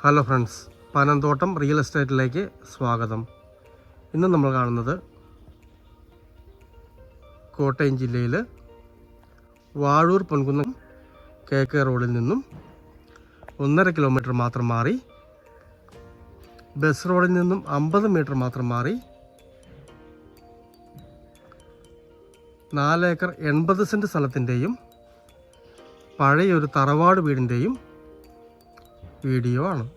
Hello friends Panamthottam real എസ്റ്റേറ്റിലേക്ക് സ്വാഗതം. ഇന്ന് നമ്മൾ കാണുന്നത് കോട്ടയം ജില്ലയിൽ വാഴൂർ പൊൻകുന്നം കെ കെ റോഡിൽ നിന്നും ഒന്നര കിലോമീറ്റർ മാത്രം മാറി ബസ് റോഡിൽ നിന്നും അമ്പത് മീറ്റർ മാത്രം മാറി നാലേക്കർ എൺപത് സെന്റ് സ്ഥലത്തിന്റെയും പഴയൊരു തറവാട് വീടിന്റെയും വീഡിയോ ആണ്.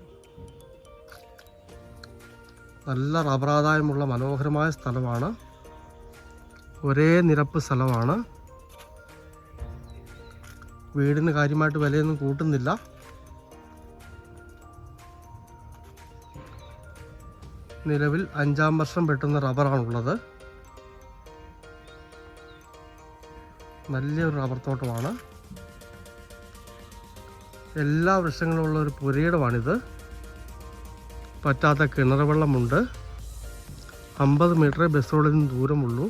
നല്ല റബ്ബറാദായമുള്ള മനോഹരമായ സ്ഥലമാണ്. ഒരേ നിരപ്പ് സ്ഥലമാണ്. വീടിന് കാര്യമായിട്ട് വിലയൊന്നും കൂട്ടുന്നില്ല. നിലവിൽ അഞ്ചാം വർഷം വെട്ടുന്ന റബ്ബറാണുള്ളത്. നല്ലൊരു റബ്ബർ തോട്ടമാണ്. എല്ലാ വൃക്ഷങ്ങളുമുള്ള ഒരു പുരയിടമാണിത്. പറ്റാത്ത കിണർ വെള്ളമുണ്ട് അമ്പത് മീറ്റർ ബസ് റോഡിൽ നിന്ന് ദൂരമുള്ളൂ.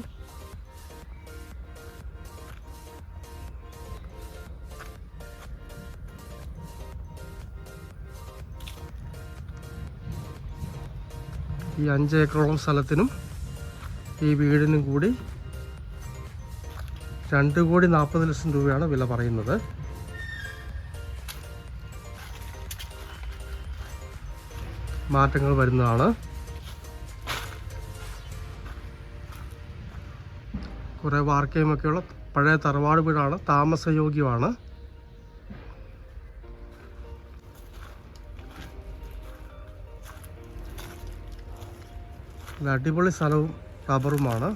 ഈ അഞ്ച് ഏക്കറോളം സ്ഥലത്തിനും ഈ വീടിനും കൂടി രണ്ട് കോടി നാൽപ്പത് ലക്ഷം രൂപയാണ് വില പറയുന്നത്. മാറ്റങ്ങൾ വരുന്നതാണ്. കുറേ വാർക്കയുമൊക്കെയുള്ള പഴയ തറവാട് വീടാണ്. താമസയോഗ്യമാണ്. അടിപൊളി സ്ഥലവും റബ്ബറുമാണ്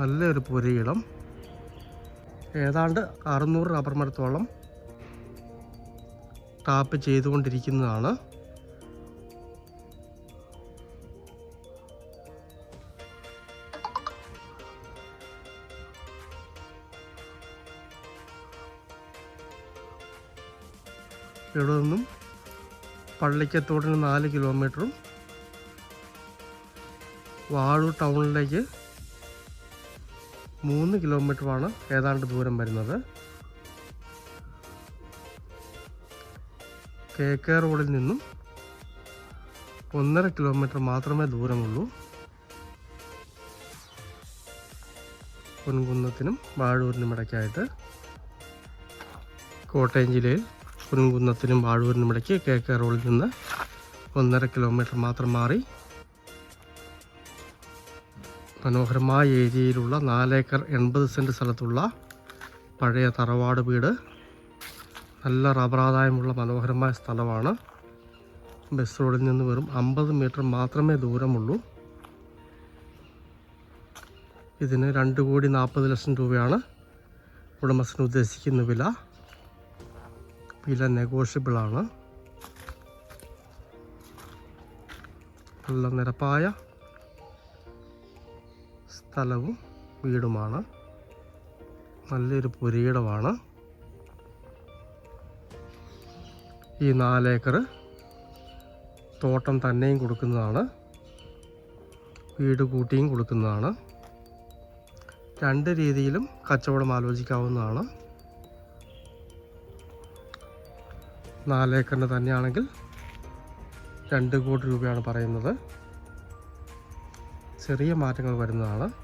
നല്ലൊരു പുരയിടം. ഏതാണ്ട് അറുന്നൂറ് റബ്ബർ മരത്തോളം ടാപ്പ് ചെയ്തുകൊണ്ടിരിക്കുന്നതാണ്. ഇവിടെ നിന്നും പള്ളിക്കത്തോടിന് നാല് കിലോമീറ്ററും വാഴൂർ ടൗണിലേക്ക് മൂന്ന് കിലോമീറ്ററുമാണ് ഏതാണ്ട് ദൂരം വരുന്നത്. കെ കെ റോഡിൽ നിന്നും ഒന്നര കിലോമീറ്റർ മാത്രമേ ദൂരമുള്ളൂ. പൊൻകുന്നത്തിനും വാഴൂരിനും ഇടയ്ക്കായിട്ട് കോട്ടയം ജില്ലയിൽ പൊൻകുന്നത്തിനും വാഴൂരിനും ഇടയ്ക്ക് കെ കെ റോഡിൽ നിന്ന് ഒന്നര കിലോമീറ്റർ മാത്രം മാറി മനോഹരമായ ഏരിയയിലുള്ള നാലേക്കർ എൺപത് സെന്റ് സ്ഥലത്തുള്ള പഴയ തറവാട് വീട് നല്ല റബ്ബറാദായമുള്ള മനോഹരമായ സ്ഥലമാണ്. ബസ് റോഡിൽ നിന്ന് വെറും അമ്പത് മീറ്റർ മാത്രമേ ദൂരമുള്ളൂ. ഇതിന് രണ്ട് കോടി നാൽപ്പത് ലക്ഷം രൂപയാണ് ഉടമസ്ഥന് ഉദ്ദേശിക്കുന്ന വില. വില നെഗോഷ്യബിളാണ് നല്ല നിരപ്പായ സ്ഥലവും വീടുമാണ്. നല്ലൊരു പുരയിടമാണ്. ഈ നാലേക്കർ തോട്ടം തന്നെയും കൊടുക്കുന്നതാണ്. വീട് കൂട്ടിയും കൊടുക്കുന്നതാണ്. രണ്ട് രീതിയിലും കച്ചവടം ആലോചിക്കാവുന്നതാണ്. നാലേക്കറിന് തന്നെയാണെങ്കിൽ രണ്ട് കോടി രൂപയാണ് പറയുന്നത്. ചെറിയ മാറ്റങ്ങൾ വരുന്നതാണ്.